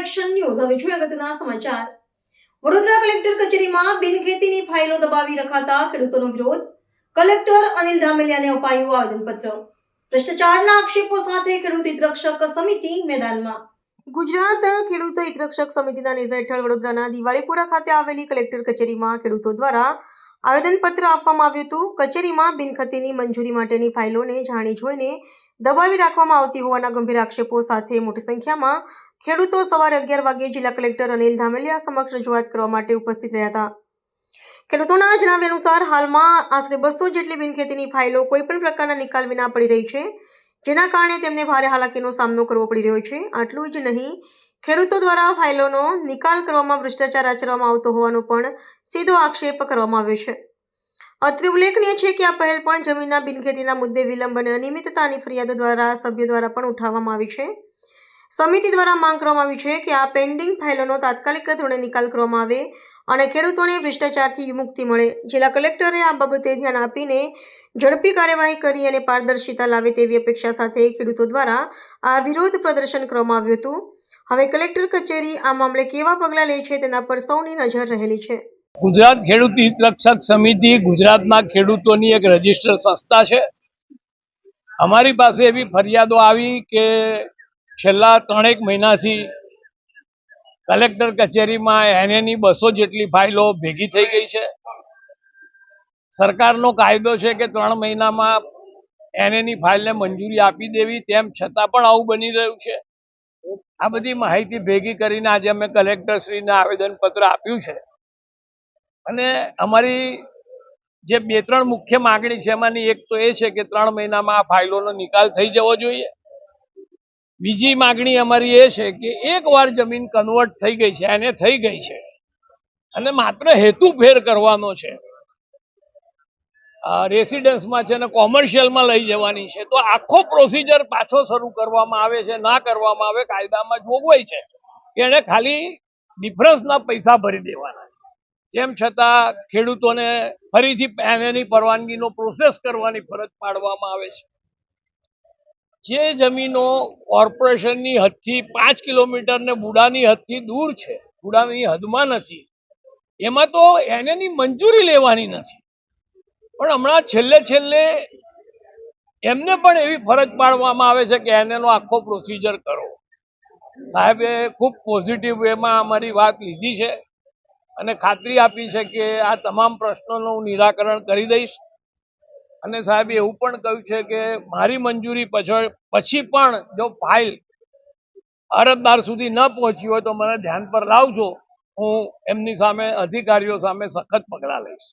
Action news હવે જોઈએ અગત્યના સમાચાર. વડોદરા કલેક્ટર કચેરીમાં બિનખેતીની ફાઇલો દબાવી રખાતા ખેડૂતોનો વિરોધ. કલેક્ટર અનિલ ધામેલિયાને અપાયું આવેદનપત્ર. ભ્રષ્ટાચારના આક્ષેપો સાથે ખેડૂત હિતરક્ષક સમિતિ મેદાનમાં. ગુજરાત ખેડૂત હિતરક્ષક સમિતિના નેજા હેઠળ વડોદરાના દિવાળીપુરા ખાતે આવેલી કલેક્ટર કચેરીમાં ખેડૂતો દ્વારા આવેદનપત્ર આપવામાં આવ્યું હતું. કચેરીમાં બિનખતીની મંજૂરી માટેની ફાઇલોને જાણી જોઈને દબાવી રાખવામાં આવતી હોવાના ગંભીર આક્ષેપો સાથે મોટી સંખ્યામાં ખેડૂતો સવારે અગિયાર વાગ્યે જિલ્લા કલેક્ટર અનિલ ધામેલિયા સમક્ષ રજૂઆત કરવા માટે ઉપસ્થિત રહ્યા હતા. ખેડૂતોના જણાવ્યા અનુસાર હાલમાં આશરે બસો જેટલી બિનખેતીની ફાઇલો કોઈપણ પ્રકારના નિકાલ વિના પડી રહી છે, જેના કારણે તેમને ભારે હાલાકીનો સામનો કરવો પડી રહ્યો છે. આટલું જ નહીં, ખેડૂતો દ્વારા ફાઇલોનો નિકાલ કરવામાં ભ્રષ્ટાચાર આચરવામાં આવતો હોવાનો પણ સીધો આક્ષેપ કરવામાં આવ્યો છે. અત્રે ઉલ્લેખનીય છે કે આ પહેલ પણ જમીનના બિનખેતીના મુદ્દે વિલંબ અને અનિયમિતતાની ફરિયાદો દ્વારા, સભ્યો દ્વારા પણ ઉઠાવવામાં આવી છે. સમિતિ દ્વારા માંગ કરવામાં આવી છે કે આ પેન્ડિંગ ફાઇલોનો તાત્કાલિક ધોરણે નિકાલ કરવામાં આવે અને ખેડૂતોને ભ્રષ્ટાચારથી મુક્તિ મળે. જિલ્લા કલેક્ટરે આ બાબતે ધ્યાન આપીને ઝડપી કાર્યવાહી કરી અને પારદર્શિતા લાવે તેવી અપેક્ષા સાથે ખેડૂતો દ્વારા આ વિરોધ પ્રદર્શન કરવામાં આવ્યું હતું. હવે કલેક્ટર કચેરી આ મામલે કેવા પગલાં લે છે તેના પર સૌની નજર રહેલી છે. ગુજરાત ખેડૂત હિતરક્ષક સમિતિ ગુજરાતના ખેડૂતોની એક રજિસ્ટર સંસ્થા છે. અમારી પાસે એવી ફરિયાદો આવી કે છેલ્લા ત્રણેક મહિનાથી કલેક્ટર કચેરીમાં એનએની બસો જેટલી ફાઇલો ભેગી થઈ ગઈ છે. સરકારનો કાયદો છે કે ત્રણ મહિનામાં એનએની ફાઇલને મંજૂરી આપી દેવી તેમ છતાં પણ આવું બની રહ્યું છે. આ બધી માહિતી ભેગી કરીને આજે અમે કલેક્ટરશ્રીને આવેદનપત્ર આપ્યું છે. અને અમારી જે બે ત્રણ મુખ્ય માગણી છે, એમાંની એક તો એ છે કે ત્રણ મહિનામાં આ ફાઇલોનો નિકાલ થઈ જવો જોઈએ. બીજી માગણી અમારી એ છે કે એકવાર જમીન કન્વર્ટ થઈ ગઈ છે, એને થઈ ગઈ છે, અને માત્ર હેતુ ફેર કરવાનો છે. રેસિડન્સમાં છે ને કોમર્શિયલમાં લઈ જવાની છે, તો આખો પ્રોસિજર પાછો શરૂ કરવામાં આવે છે, ના કરવામાં આવે, કાયદામાં જોગવાઈ છે કે એને ખાલી ડિફરન્સના પૈસા ભરી દેવાના તેમ છતાં ખેડૂતોને ફરીથી એની પરવાનગીનો પ્રોસેસ કરવાની ફરજ પાડવામાં આવે છે. જે જમીનો કોર્પોરેશનની હદથી પાંચ કિલોમીટર ને બુડાની હદથી દૂર છે, બુડાની હદમાં નથી, એમાં તો એની મંજૂરી લેવાની નથી. પણ હમણાં છેલ્લે છેલ્લે એમને પણ એવી ફરજ પાડવામાં આવે છે કે એનેનો આખો પ્રોસિજર કરો. સાહેબે ખૂબ પોઝિટિવ વેમાં અમારી વાત લીધી છે. અને ખાતરી આપી છે કે આ તમામ પ્રશ્નોનું હું નિરાકરણ કરી દઈશ. અને સાહેબ, એવું પણ કહ્યું છે કે મારી મંજૂરી પછી પછી પણ જો ફાઇલ અરજદાર સુધી ન પહોંચી હોય તો મને ધ્યાન પર લાવજો. હું એમની સામે, અધિકારીઓ સામે સખત પગલાં લઈશ.